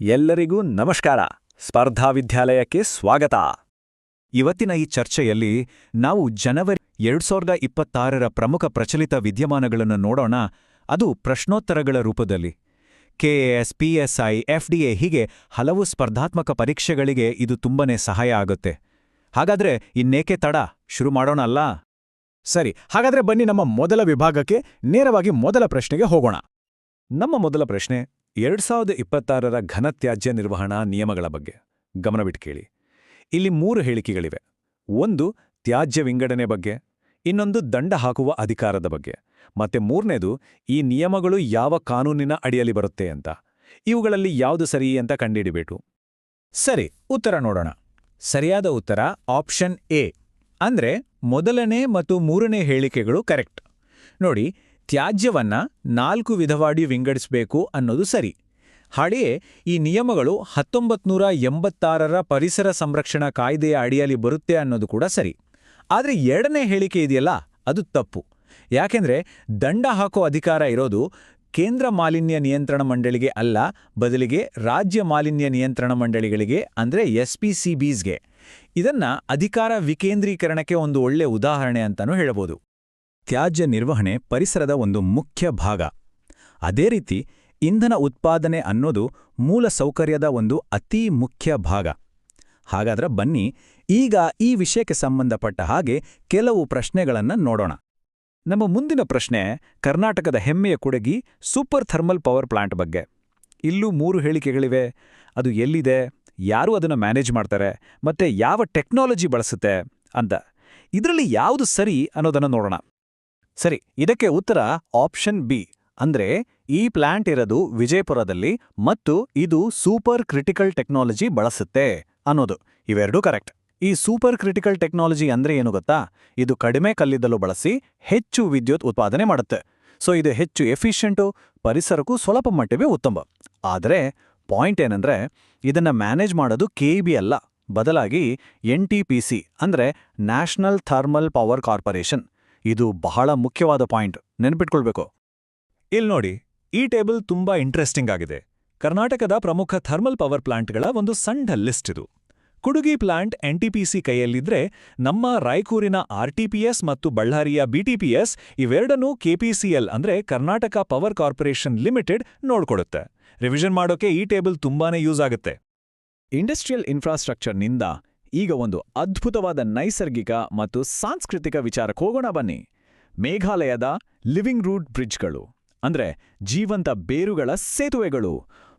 ಎಲ್ಲರಿಗೂ ನಮಸ್ಕಾರ. ಸ್ಪರ್ಧಾ ವಿದ್ಯಾಲಯಕ್ಕೆ ಸ್ವಾಗತ. ಇವತ್ತಿನ ಈ ಚರ್ಚೆಯಲ್ಲಿ ನಾವು ಜನವರಿ ಎರಡ್ ಸಾವಿರದ ಇಪ್ಪತ್ತಾರರ ಪ್ರಮುಖ ಪ್ರಚಲಿತ ವಿದ್ಯಮಾನಗಳನ್ನು ನೋಡೋಣ. ಅದು ಪ್ರಶ್ನೋತ್ತರಗಳ ರೂಪದಲ್ಲಿ. ಕೆಎಎಸ್ ಪಿಎಸ್ಐ ಎಫ್ಡಿಎ ಹೀಗೆ ಹಲವು ಸ್ಪರ್ಧಾತ್ಮಕ ಪರೀಕ್ಷೆಗಳಿಗೆ ಇದು ತುಂಬನೇ ಸಹಾಯ ಆಗುತ್ತೆ. ಹಾಗಾದ್ರೆ ಇನ್ನೇಕೆ ತಡ? ಶುರು ಮಾಡೋಣ ಅಲ್ಲ? ಸರಿ, ಹಾಗಾದ್ರೆ ಬನ್ನಿ ನಮ್ಮ ಮೊದಲ ವಿಭಾಗಕ್ಕೆ ನೇರವಾಗಿ ಮೊದಲ ಪ್ರಶ್ನೆಗೆ ಹೋಗೋಣ. ನಮ್ಮ ಮೊದಲ ಪ್ರಶ್ನೆ ಎರಡ್ ಸಾವಿರದ ಇಪ್ಪತ್ತಾರರ ಘನತ್ಯಾಜ್ಯ ನಿರ್ವಹಣಾ ನಿಯಮಗಳ ಬಗ್ಗೆ. ಗಮನವಿಟ್ಟು ಕೇಳಿ. ಇಲ್ಲಿ ಮೂರು ಹೇಳಿಕೆಗಳಿವೆ. ಒಂದು, ತ್ಯಾಜ್ಯ ವಿಂಗಡಣೆ ಬಗ್ಗೆ. ಇನ್ನೊಂದು, ದಂಡ ಹಾಕುವ ಅಧಿಕಾರದ ಬಗ್ಗೆ. ಮತ್ತೆ ಮೂರನೇದು, ಈ ನಿಯಮಗಳು ಯಾವ ಕಾನೂನಿನ ಅಡಿಯಲ್ಲಿ ಬರುತ್ತೆ ಅಂತ. ಇವುಗಳಲ್ಲಿ ಯಾವುದು ಸರಿ ಅಂತ ಕಂಡುಹಿಡಿಬೇಕು. ಸರಿ, ಉತ್ತರ ನೋಡೋಣ. ಸರಿಯಾದ ಉತ್ತರ ಆಪ್ಷನ್ ಎ. ಅಂದ್ರೆ ಮೊದಲನೇ ಮತ್ತು ಮೂರನೇ ಹೇಳಿಕೆಗಳು ಕರೆಕ್ಟ್. ನೋಡಿ ತ್ಯಾಜ್ಯವನ್ನ ನಾಲ್ಕು ವಿಧವಾಡಿ ವಿಂಗಡಿಸಬೇಕು ಅನ್ನೋದು ಸರಿ. ಹಾಗೆಯೇ ಈ ನಿಯಮಗಳು ಹತ್ತೊಂಬತ್ನೂರ ಎಂಬತ್ತಾರರ ಪರಿಸರ ಸಂರಕ್ಷಣಾ ಕಾಯ್ದೆಯ ಅಡಿಯಲ್ಲಿ ಬರುತ್ತೆ ಅನ್ನೋದು ಕೂಡ ಸರಿ. ಆದರೆ ಎರಡನೇ ಹೇಳಿಕೆ ಇದೆಯಲ್ಲ, ಅದು ತಪ್ಪು. ಯಾಕೆಂದ್ರೆ ದಂಡ ಹಾಕೋ ಅಧಿಕಾರ ಇರೋದು ಕೇಂದ್ರ ಮಾಲಿನ್ಯ ನಿಯಂತ್ರಣ ಮಂಡಳಿಗೆ ಅಲ್ಲ, ಬದಲಿಗೆ ರಾಜ್ಯ ಮಾಲಿನ್ಯ ನಿಯಂತ್ರಣ ಮಂಡಳಿಗಳಿಗೆ, ಅಂದ್ರೆ ಬೀಸ್ಗೆ ಇದನ್ನ ಅಧಿಕಾರ ವಿಕೇಂದ್ರೀಕರಣಕ್ಕೆ ಒಂದು ಒಳ್ಳೆ ಉದಾಹರಣೆ ಅಂತಾನೂ ಹೇಳಬಹುದು ತ್ಯಾಜ್ಯ ನಿರ್ವಹಣೆ ಪರಿಸರದ ಒಂದು ಮುಖ್ಯ ಭಾಗ. ಅದೇ ರೀತಿ, ಇಂಧನ ಉತ್ಪಾದನೆ ಅನ್ನೋದು ಮೂಲ ಸೌಕರ್ಯದ ಒಂದು ಅತೀ ಮುಖ್ಯ ಭಾಗ. ಹಾಗಾದ್ರೆ ಬನ್ನಿ, ಈಗ ಈ ವಿಷಯಕ್ಕೆ ಸಂಬಂಧಪಟ್ಟ ಹಾಗೆ ಕೆಲವು ಪ್ರಶ್ನೆಗಳನ್ನು ನೋಡೋಣ. ನಮ್ಮ ಮುಂದಿನ ಪ್ರಶ್ನೆ ಕರ್ನಾಟಕದ ಹೆಮ್ಮೆಯ Kudgi super thermal power plant ಬಗ್ಗೆ. ಇಲ್ಲೂ ಮೂರು ಹೇಳಿಕೆಗಳಿವೆ. ಅದು ಎಲ್ಲಿದೆ? ಯಾರು ಅದನ್ನು ಮ್ಯಾನೇಜ್ ಮಾಡ್ತಾರೆ? ಮತ್ತೆ ಯಾವ ಟೆಕ್ನಾಲಜಿ ಬಳಸುತ್ತೆ? ಅಂತ. ಇದರಲ್ಲಿ ಯಾವುದು ಸರಿ ಅನ್ನೋದನ್ನು ನೋಡೋಣ. ಸರಿ, ಇದಕ್ಕೆ ಉತ್ತರ ಆಪ್ಷನ್ ಬಿ. ಅಂದ್ರೆ ಈ ಪ್ಲಾಂಟ್ ಇರೋದು ವಿಜಯಪುರದಲ್ಲಿ ಮತ್ತು ಇದು ಸೂಪರ್ ಕ್ರಿಟಿಕಲ್ ಟೆಕ್ನಾಲಜಿ ಬಳಸುತ್ತೆ ಅನ್ನೋದು. ಇವೆರಡೂ ಕರೆಕ್ಟ್. ಈ ಸೂಪರ್ ಕ್ರಿಟಿಕಲ್ ಟೆಕ್ನಾಲಜಿ ಅಂದ್ರೆ ಏನು ಗೊತ್ತಾ? ಇದು ಕಡಿಮೆ ಕಲ್ಲಿದ್ದಲು ಬಳಸಿ ಹೆಚ್ಚು ವಿದ್ಯುತ್ ಉತ್ಪಾದನೆ ಮಾಡುತ್ತೆ. ಸೊ, ಇದು ಹೆಚ್ಚು ಎಫಿಷಿಯಂಟು, ಪರಿಸರಕ್ಕೂ ಸ್ವಲ್ಪ ಮಟ್ಟಿಗೆ ಉತ್ತಮ. ಆದರೆ ಪಾಯಿಂಟ್ ಏನಂದ್ರೆ ಇದನ್ನ ಮ್ಯಾನೇಜ್ ಮಾಡೋದು ಕೆಇಬಿ ಅಲ್ಲ. ಬದಲಾಗಿ ಎನ್ ಟಿ ಪಿ ಸಿ ಅಂದ್ರೆ ನ್ಯಾಷನಲ್ ಥರ್ಮಲ್ ಪವರ್ ಕಾರ್ಪೊರೇಷನ್. ಇದು ಬಹಳ ಮುಖ್ಯವಾದ ಪಾಯಿಂಟ್. ನೆನ್ಪಿಟ್ಕೊಳ್ಬೇಕು. ಇಲ್ಲಿ ನೋಡಿ, ಈ ಟೇಬಲ್ ತುಂಬಾ ಇಂಟ್ರೆಸ್ಟಿಂಗ್ ಆಗಿದೆ. ಕರ್ನಾಟಕದ ಪ್ರಮುಖ ಥರ್ಮಲ್ ಪವರ್ ಪ್ಲಾಂಟ್ಗಳ ಒಂದು ಸಣ್ಣ ಲಿಸ್ಟ್ ಇದು. ಕುಡುಗಿ ಪ್ಲಾಂಟ್ ಎನ್ಟಿಪಿಸಿ ಕೈಯಲ್ಲಿದ್ರೆ ನಮ್ಮ ರಾಯಚೂರಿನ ಆರ್ಟಿಪಿಎಸ್ ಮತ್ತು ಬಳ್ಳಾರಿಯ ಬಿಟಿಪಿಎಸ್ ಇವೆರಡನ್ನೂ ಕೆಪಿಸಿಎಲ್ ಅಂದ್ರೆ ಕರ್ನಾಟಕ ಪವರ್ ಕಾರ್ಪೊರೇಷನ್ ಲಿಮಿಟೆಡ್ ನೋಡ್ಕೊಡುತ್ತೆ. ರಿವಿಷನ್ ಮಾಡೋಕೆ ಈ ಟೇಬಲ್ ತುಂಬಾನೇ ಯೂಸ್ ಆಗುತ್ತೆ. ಇಂಡಸ್ಟ್ರಿಯಲ್ ಇನ್ಫ್ರಾಸ್ಟ್ರಕ್ಚರ್ನಿಂದ ಈಗ ಒಂದು ಅದ್ಭುತವಾದ ನೈಸರ್ಗಿಕ ಮತ್ತು ಸಾಂಸ್ಕೃತಿಕ ವಿಚಾರಕ್ಕೆ ಹೋಗೋಣ ಬನ್ನಿ. ಮೇಘಾಲಯದ ಲಿವಿಂಗ್ ರೂಟ್ ಬ್ರಿಡ್ಜ್ಗಳು, ಅಂದ್ರೆ ಜೀವಂತ ಬೇರುಗಳ ಸೇತುವೆಗಳು.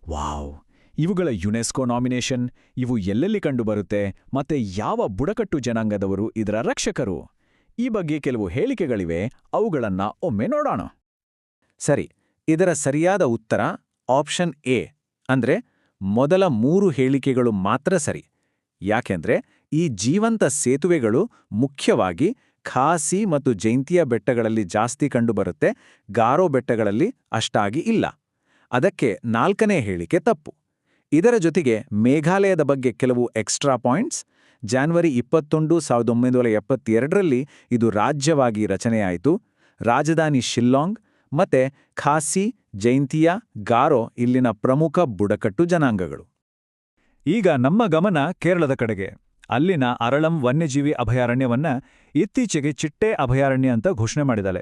ವಾವ್! ಇವುಗಳ ಯುನೆಸ್ಕೋ ನಾಮಿನೇಷನ್, ಇವು ಎಲ್ಲೆಲ್ಲಿ ಕಂಡುಬರುತ್ತೆ ಮತ್ತೆ ಯಾವ ಬುಡಕಟ್ಟು ಜನಾಂಗದವರು ಇದರ ರಕ್ಷಕರು? ಈ ಬಗ್ಗೆ ಕೆಲವು ಹೇಳಿಕೆಗಳಿವೆ, ಅವುಗಳನ್ನ ಒಮ್ಮೆ ನೋಡೋಣ. ಸರಿ, ಇದರ ಸರಿಯಾದ ಉತ್ತರ ಆಪ್ಷನ್ ಎ, ಅಂದ್ರೆ ಮೊದಲ ಮೂರು ಹೇಳಿಕೆಗಳು ಮಾತ್ರ ಸರಿ. ಯಾಕೆಂದ್ರೆ ಈ ಜೀವಂತ ಸೇತುವೆಗಳು ಮುಖ್ಯವಾಗಿ ಖಾಸಿ ಮತ್ತು ಜೈಂತಿಯ ಬೆಟ್ಟಗಳಲ್ಲಿ ಜಾಸ್ತಿ ಕಂಡುಬರುತ್ತೆ, ಗಾರೋ ಬೆಟ್ಟಗಳಲ್ಲಿ ಅಷ್ಟಾಗಿ ಇಲ್ಲ. ಅದಕ್ಕೆ ನಾಲ್ಕನೇ ಹೇಳಿಕೆ ತಪ್ಪು. ಇದರ ಜೊತೆಗೆ ಮೇಘಾಲಯದ ಬಗ್ಗೆ ಕೆಲವು ಎಕ್ಸ್ಟ್ರಾ ಪಾಯಿಂಟ್ಸ್. ಜಾನ್ವರಿ ಇಪ್ಪತ್ತೊಂದು, ಸಾವಿರದ ಒಂಬೈನೂರ ಎಪ್ಪತ್ತೆರಡರಲ್ಲಿ ಇದು ರಾಜ್ಯವಾಗಿ ರಚನೆಯಾಯಿತು. ರಾಜಧಾನಿ ಶಿಲ್ಲಾಂಗ್ ಮತ್ತೆ ಖಾಸಿ, ಜೈಂತಿಯಾ, ಗಾರೋ ಇಲ್ಲಿನ ಪ್ರಮುಖ ಬುಡಕಟ್ಟು ಜನಾಂಗಗಳು. ಈಗ ನಮ್ಮ ಗಮನ ಕೇರಳದ ಕಡೆಗೆ. ಅಲ್ಲಿನ ಅರಳಂ ವನ್ಯಜೀವಿ ಅಭಯಾರಣ್ಯವನ್ನ ಇತ್ತೀಚೆಗೆ ಚಿಟ್ಟೆ ಅಭಯಾರಣ್ಯ ಅಂತ ಘೋಷಣೆ ಮಾಡಿದಾಳೆ.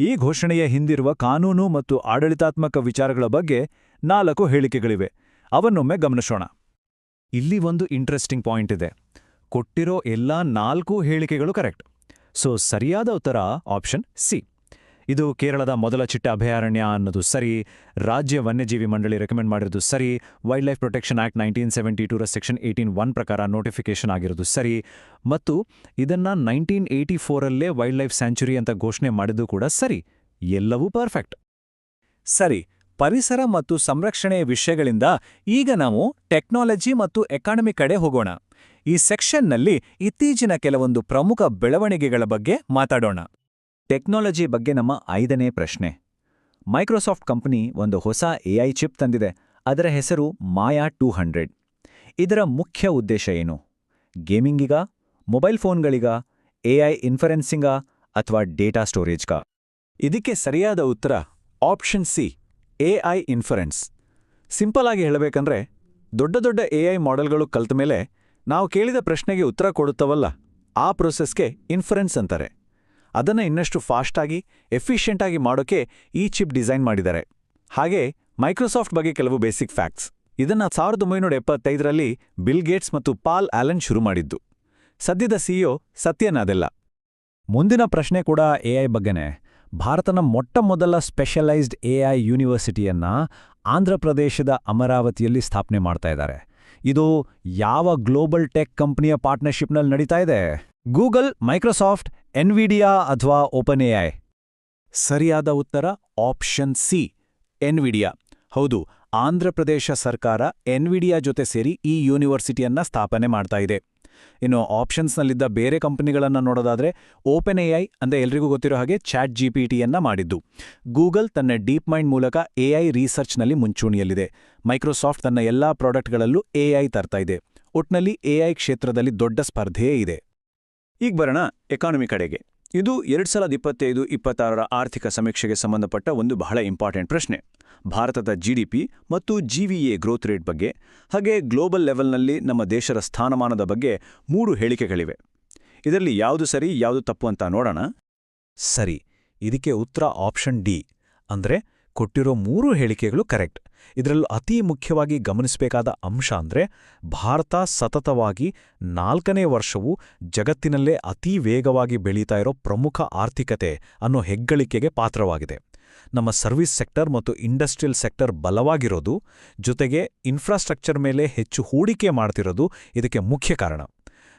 ಈ ಘೋಷಣೆಯ ಹಿಂದಿರುವ ಕಾನೂನು ಮತ್ತು ಆಡಳಿತಾತ್ಮಕ ವಿಚಾರಗಳ ಬಗ್ಗೆ ನಾಲ್ಕು ಹೇಳಿಕೆಗಳಿವೆ. ಅವನ್ನೊಮ್ಮೆ ಗಮನಿಸೋಣ. ಇಲ್ಲಿ ಒಂದು ಇಂಟ್ರೆಸ್ಟಿಂಗ್ ಪಾಯಿಂಟ್ ಇದೆ. ಕೊಟ್ಟಿರೋ ಎಲ್ಲಾ ನಾಲ್ಕು ಹೇಳಿಕೆಗಳು ಕರೆಕ್ಟ್ ಸೊ ಸರಿಯಾದ ಉತ್ತರ ಆಪ್ಷನ್ ಸಿ ಇದು ಕೇರಳದ ಮೊದಲ ಚಿಟ್ಟ ಅಭಯಾರಣ್ಯ ಅನ್ನೋದು. ಸರಿ, ರಾಜ್ಯ ವನ್ಯಜೀವಿ ಮಂಡಳಿ ರೆಕಮೆಂಡ್ ಮಾಡಿರೋದು ಸರಿ. Wildlife protection act nineteen seventy ಟೂರ section eighteen one ಪ್ರಕಾರ ನೋಟಿಫಿಕೇಷನ್ ಆಗಿರೋದು ಸರಿ. ಮತ್ತು ಇದನ್ನ ನೈನ್ಟೀನ್ ಏಯ್ಟಿ ಫೋರಲ್ಲೇ ವೈಲ್ಡ್ ಲೈಫ್ ಸ್ಯಾಂಚುರಿ ಅಂತ ಘೋಷಣೆ ಮಾಡಿದ್ದು ಕೂಡ ಸರಿ. ಎಲ್ಲವೂ ಪರ್ಫೆಕ್ಟ್ ಸರಿ, ಪರಿಸರ ಮತ್ತು ಸಂರಕ್ಷಣೆಯ ವಿಷಯಗಳಿಂದ ಈಗ ನಾವು ಟೆಕ್ನಾಲಜಿ ಮತ್ತು ಎಕಾನಮಿ ಕಡೆ ಹೋಗೋಣ. ಈ ಸೆಕ್ಷನ್ನಲ್ಲಿ ಇತ್ತೀಚಿನ ಕೆಲವೊಂದು ಪ್ರಮುಖ ಬೆಳವಣಿಗೆಗಳ ಬಗ್ಗೆ ಮಾತಾಡೋಣ. ಟೆಕ್ನಾಲಜಿ ಬಗ್ಗೆ ನಮ್ಮ ಐದನೇ ಪ್ರಶ್ನೆ. ಮೈಕ್ರೋಸಾಫ್ಟ್ ಕಂಪನಿ ಒಂದು ಹೊಸ ಎಐ ಚಿಪ್ ತಂದಿದೆ. ಅದರ ಹೆಸರು ಮಾಯಾ ಟೂ ಹಂಡ್ರೆಡ್. ಇದರ ಮುಖ್ಯ ಉದ್ದೇಶ ಏನು? ಗೇಮಿಂಗಿಗ, ಮೊಬೈಲ್ ಫೋನ್ಗಳಿಗ ಎಐ ಇನ್ಫರೆನ್ಸಿಂಗ ಅಥವಾ ಡೇಟಾ ಸ್ಟೋರೇಜ್ಗ? ಇದಕ್ಕೆ ಸರಿಯಾದ ಉತ್ತರ option C AI inference. Simple ಆಗಿ ಹೇಳಬೇಕಂದ್ರೆ, ದೊಡ್ಡ ದೊಡ್ಡ ಎ ಐ ಮಾಡೆಲ್ಗಳು ಕಲಿತ ಮೇಲೆ ನಾವು ಕೇಳಿದ ಪ್ರಶ್ನೆಗೆ ಉತ್ತರ ಕೊಡುತ್ತವಲ್ಲ, ಆ ಪ್ರೊಸೆಸ್ಗೆ ಇನ್ಫರೆನ್ಸ್ ಅಂತಾರೆ. ಅದನ್ನು ಇನ್ನಷ್ಟು ಫಾಸ್ಟಾಗಿ, ಎಫಿಷಿಯೆಂಟಾಗಿ ಮಾಡೋಕೆ ಈ ಚಿಪ್ ಡಿಸೈನ್ ಮಾಡಿದ್ದಾರೆ. ಹಾಗೆ ಮೈಕ್ರೋಸಾಫ್ಟ್ ಬಗ್ಗೆ ಕೆಲವು ಬೇಸಿಕ್ ಫ್ಯಾಕ್ಟ್ಸ್. ಇದನ್ನ ಸಾವಿರದ ಒಂಬೈನೂರ ಎಪ್ಪತ್ತೈದರಲ್ಲಿ ಬಿಲ್ ಗೇಟ್ಸ್ ಮತ್ತು ಪಾಲ್ ಆಲೆನ್ ಶುರು ಮಾಡಿದ್ದು. ಸದ್ಯದ ಸಿಇಒ ಸತ್ಯನ ಅದೆಲ್ಲ. ಮುಂದಿನ ಪ್ರಶ್ನೆ ಕೂಡ ಎಐ ಬಗ್ಗೆನೇ. ಭಾರತನ ಮೊಟ್ಟ ಮೊದಲ ಸ್ಪೆಷಲೈಸ್ಡ್ ಎಐ ಯೂನಿವರ್ಸಿಟಿಯನ್ನ ಆಂಧ್ರಪ್ರದೇಶದ ಅಮರಾವತಿಯಲ್ಲಿ ಸ್ಥಾಪನೆ ಮಾಡ್ತಾ ಇದ್ದಾರೆ. ಇದು ಯಾವ ಗ್ಲೋಬಲ್ ಟೆಕ್ ಕಂಪನಿಯ ಪಾರ್ಟ್ನರ್ಶಿಪ್ನಲ್ಲಿ ನಡೀತಾ ಇದೆ? ಗೂಗಲ್, ಮೈಕ್ರೋಸಾಫ್ಟ್ ಎನ್ವಿಡಿಯಾ ಅಥವಾ ಓಪನ್ ಎಐ ಸರಿಯಾದ ಉತ್ತರ ಆಪ್ಷನ್ ಸಿ, ಎನ್ವಿಡಿಯಾ. ಹೌದು ಆಂಧ್ರಪ್ರದೇಶ ಸರ್ಕಾರ ಎನ್ವಿಡಿಯಾ ಜೊತೆ ಸೇರಿ ಈ ಯೂನಿವರ್ಸಿಟಿಯನ್ನ ಸ್ಥಾಪನೆ ಮಾಡ್ತಾ ಇದೆ. ಇನ್ನು ಆಪ್ಷನ್ಸ್ನಲ್ಲಿದ್ದ ಬೇರೆ ಕಂಪನಿಗಳನ್ನು ನೋಡೋದಾದ್ರೆ ಓಪನ್ ಎಐ ಅಂದರೆ ಎಲ್ರಿಗೂ ಗೊತ್ತಿರೋ ಹಾಗೆ ಚಾಟ್ ಜಿಪಿಟಿಯನ್ನ ಮಾಡಿದ್ದು. ಗೂಗಲ್ ತನ್ನ ಡೀಪ್ ಮೈಂಡ್ ಮೂಲಕ ಎಐ ರಿಸರ್ಚ್ನಲ್ಲಿ ಮುಂಚೂಣಿಯಲ್ಲಿದೆ. ಮೈಕ್ರೋಸಾಫ್ಟ್ ತನ್ನ ಎಲ್ಲಾ ಪ್ರಾಡಕ್ಟ್ಗಳಲ್ಲೂ ಎಐ ತರ್ತಾ ಇದೆ. ಒಟ್ನಲ್ಲಿ ಎಐ ಕ್ಷೇತ್ರದಲ್ಲಿ ದೊಡ್ಡ ಸ್ಪರ್ಧೆಯೇ ಇದೆ. ಈಗ ಬರೋಣ ಎಕಾನಮಿ ಕಡೆಗೆ. ಇದು ಎರಡು ಸಾವಿರದ ಇಪ್ಪತ್ತೈದು, ಇಪ್ಪತ್ತಾರರ ಆರ್ಥಿಕ ಸಮೀಕ್ಷೆಗೆ ಸಂಬಂಧಪಟ್ಟ ಒಂದು ಬಹಳ ಇಂಪಾರ್ಟೆಂಟ್ ಪ್ರಶ್ನೆ. ಭಾರತದ ಜಿಡಿಪಿ ಮತ್ತು ಜಿವಿಎ ಗ್ರೋತ್ ರೇಟ್ ಬಗ್ಗೆ, ಹಾಗೆ ಗ್ಲೋಬಲ್ ಲೆವೆಲ್ನಲ್ಲಿ ನಮ್ಮ ದೇಶದ ಸ್ಥಾನಮಾನದ ಬಗ್ಗೆ ಮೂರು ಹೇಳಿಕೆಗಳಿವೆ. ಇದರಲ್ಲಿ ಯಾವುದು ಸರಿ, ಯಾವುದು ತಪ್ಪು ಅಂತ ನೋಡೋಣ. ಸರಿ, ಇದಕ್ಕೆ ಉತ್ತರ ಆಪ್ಷನ್ ಡಿ ಅಂದ್ರೆ ಕೊಟ್ಟಿರೋ ಮೂರು ಹೇಳಿಕೆಗಳು ಕರೆಕ್ಟ್. ಇದರಲ್ಲೂ ಅತಿ ಮುಖ್ಯವಾಗಿ ಗಮನಿಸಬೇಕಾದ ಅಂಶ ಅಂದ್ರೆ ಭಾರತ ಸತತವಾಗಿ ನಾಲ್ಕನೇ ವರ್ಷವು ಜಗತ್ತಿನಲ್ಲೇ ಅತೀ ವೇಗವಾಗಿ ಬೆಳೀತಾ ಇರೋ ಪ್ರಮುಖ ಆರ್ಥಿಕತೆ ಅನ್ನೋ ಹೆಗ್ಗಳಿಕೆಗೆ ಪಾತ್ರವಾಗಿದೆ. ನಮ್ಮ ಸರ್ವಿಸ್ ಸೆಕ್ಟರ್ ಮತ್ತು ಇಂಡಸ್ಟ್ರಿಯಲ್ ಸೆಕ್ಟರ್ ಬಲವಾಗಿರೋದು, ಜೊತೆಗೆ ಇನ್ಫ್ರಾಸ್ಟ್ರಕ್ಚರ್ ಮೇಲೆ ಹೆಚ್ಚು ಹೂಡಿಕೆ ಮಾಡ್ತಿರೋದು ಇದಕ್ಕೆ ಮುಖ್ಯ ಕಾರಣ.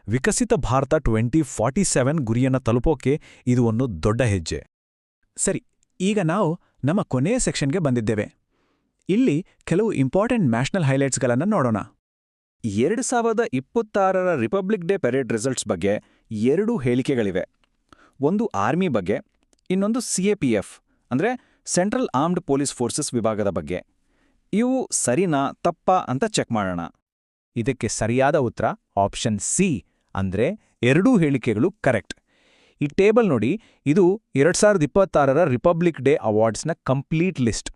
Viksit Bharat twenty forty seven ಗುರಿಯನ್ನು ತಲುಪೋಕೆ ಇದು ಒಂದು ದೊಡ್ಡ ಹೆಜ್ಜೆ. ಸರಿ, ಈಗ ನಾವು ನಮ್ಮ ಕೊನೆಯ ಸೆಕ್ಷನ್ಗೆ ಬಂದಿದ್ದೇವೆ. ಇಲ್ಲಿ ಕೆಲವು ಇಂಪಾರ್ಟೆಂಟ್ ನ್ಯಾಷನಲ್ ಹೈಲೈಟ್ಸ್ಗಳನ್ನು ನೋಡೋಣ. ಎರಡು ಸಾವಿರದ ಇಪ್ಪತ್ತಾರರ ರಿಪಬ್ಲಿಕ್ ಡೇ ಪೆರೇಡ್ ರಿಸಲ್ಟ್ಸ್ ಬಗ್ಗೆ ಎರಡು ಹೇಳಿಕೆಗಳಿವೆ. ಒಂದು ಆರ್ಮಿ ಬಗ್ಗೆ, ಇನ್ನೊಂದು ಸಿಎಪಿಎಫ್ ಅಂದ್ರೆ ಸೆಂಟ್ರಲ್ ಆರ್ಮ್ಡ್ ಪೊಲೀಸ್ ಫೋರ್ಸಸ್ ವಿಭಾಗದ ಬಗ್ಗೆ. ಇವು ಸರಿನಾ, ತಪ್ಪಾ ಅಂತ ಚೆಕ್ ಮಾಡೋಣ. ಇದಕ್ಕೆ ಸರಿಯಾದ ಉತ್ತರ ಆಪ್ಷನ್ ಸಿ, ಅಂದ್ರೆ ಎರಡೂ ಹೇಳಿಕೆಗಳು ಕರೆಕ್ಟ್. ಈ ಟೇಬಲ್ ನೋಡಿ, ಇದು ಎರಡ್ ಸಾವಿರದ ಇಪ್ಪತ್ತಾರರ ರಿಪಬ್ಲಿಕ್ ಡೇ ಅವಾರ್ಡ್ಸ್ನ ಕಂಪ್ಲೀಟ್ ಲಿಸ್ಟ್.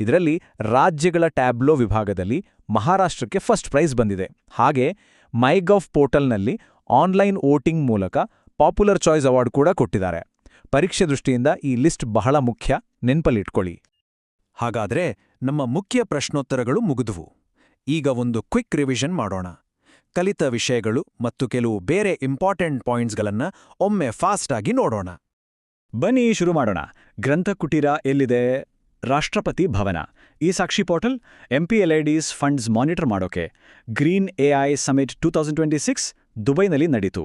ಇದರಲ್ಲಿ ರಾಜ್ಯಗಳ ಟ್ಯಾಬ್ಲೋ ವಿಭಾಗದಲ್ಲಿ ಮಹಾರಾಷ್ಟ್ರಕ್ಕೆ ಫಸ್ಟ್ ಪ್ರೈಸ್ ಬಂದಿದೆ. ಹಾಗೆ ಮೈಗವ್ ಪೋರ್ಟಲ್ನಲ್ಲಿ ಆನ್ಲೈನ್ ವೋಟಿಂಗ್ ಮೂಲಕ ಪಾಪ್ಯುಲರ್ ಚಾಯ್ಸ್ ಅವಾರ್ಡ್ ಕೂಡ ಕೊಟ್ಟಿದ್ದಾರೆ. ಪರೀಕ್ಷೆ ದೃಷ್ಟಿಯಿಂದ ಈ ಲಿಸ್ಟ್ ಬಹಳ ಮುಖ್ಯ, ನೆನ್ಪಲ್ಲಿಟ್ಕೊಳ್ಳಿ. ಹಾಗಾದ್ರೆ ನಮ್ಮ ಮುಖ್ಯ ಪ್ರಶ್ನೋತ್ತರಗಳು ಮುಗಿದುವು. ಈಗ ಒಂದು ಕ್ವಿಕ್ ರಿವಿಷನ್ ಮಾಡೋಣ. ಕಲಿತ ವಿಷಯಗಳು ಮತ್ತು ಕೆಲವು ಬೇರೆ ಇಂಪಾರ್ಟೆಂಟ್ ಪಾಯಿಂಟ್ಸ್ಗಳನ್ನ ಒಮ್ಮೆ ಫಾಸ್ಟಾಗಿ ನೋಡೋಣ. ಬನ್ನಿ ಶುರು ಮಾಡೋಣ. ಗ್ರಂಥಕುಟೀರ ಎಲ್ಲಿದೆ? ರಾಷ್ಟ್ರಪತಿ ಭವನ. ಈ Sakshi portal MPLADS funds monitor ಮಾಡೋಕೆ. Green AI summit two thousand twenty six ದುಬೈನಲ್ಲಿ ನಡೀತು.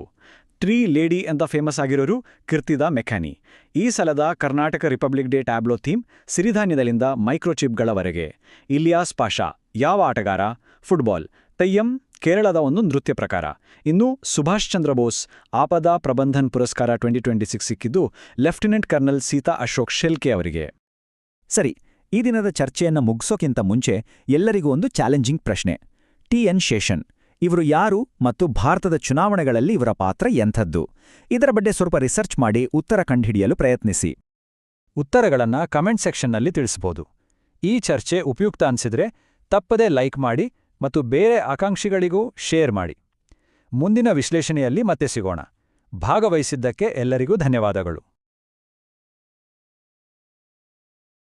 ಟ್ರೀ ಲೇಡಿ ಅಂತ ಫೇಮಸ್ ಆಗಿರೋರು ಕೀರ್ತಿದಾ ಮೆಕ್ಯಾನಿ ಈ ಸಲದ Karnataka Republic Day tableau theme ಸಿರಿಧಾನ್ಯದಲ್ಲಿಂದ ಮೈಕ್ರೋಚಿಪ್ಗಳವರೆಗೆ. ಇಲಿಯಾಸ್ ಪಾಷಾ, ಯಾವ ಆಟಗಾರ? ಫುಟ್ಬಾಲ್. ತಯ್ಯಂ ಕೇರಳದ ಒಂದು ನೃತ್ಯ ಪ್ರಕಾರ. ಇನ್ನು Subhash Chandra Bose Aapda Prabandhan Puraskar twenty twenty six ಸಿಕ್ಕಿದ್ದು ಲೆಫ್ಟಿನೆಂಟ್ ಕರ್ನಲ್ ಸೀತಾ ಅಶೋಕ್ ಶೆಲ್ಕೆ ಅವರಿಗೆ. ಸರಿ, ಈ ದಿನದ ಚರ್ಚೆಯನ್ನು ಮುಗಿಸೋಕ್ಕಿಂತ ಮುಂಚೆ ಎಲ್ಲರಿಗೂ ಒಂದು ಚಾಲೆಂಜಿಂಗ್ ಪ್ರಶ್ನೆ. ಟಿ ಎನ್ ಶೇಷನ್, ಇವರು ಯಾರು ಮತ್ತು ಭಾರತದ ಚುನಾವಣೆಗಳಲ್ಲಿ ಇವರ ಪಾತ್ರ ಎಂಥದ್ದು? ಇದರ ಬಗ್ಗೆ ಸ್ವಲ್ಪ ರಿಸರ್ಚ್ ಮಾಡಿ ಉತ್ತರ ಕಂಡುಹಿಡಿಯಲು ಪ್ರಯತ್ನಿಸಿ. ಉತ್ತರಗಳನ್ನು ಕಮೆಂಟ್ ಸೆಕ್ಷನ್ನಲ್ಲಿ ತಿಳಿಸಬಹುದು. ಈ ಚರ್ಚೆ ಉಪಯುಕ್ತ ಅನಿಸಿದರೆ ತಪ್ಪದೇ ಲೈಕ್ ಮಾಡಿ ಮತ್ತು ಬೇರೆ ಆಕಾಂಕ್ಷಿಗಳಿಗೂ ಶೇರ್ ಮಾಡಿ. ಮುಂದಿನ ವಿಶ್ಲೇಷಣೆಯಲ್ಲಿ ಮತ್ತೆ ಸಿಗೋಣ. ಭಾಗವಹಿಸಿದ್ದಕ್ಕೆ ಎಲ್ಲರಿಗೂ ಧನ್ಯವಾದಗಳು.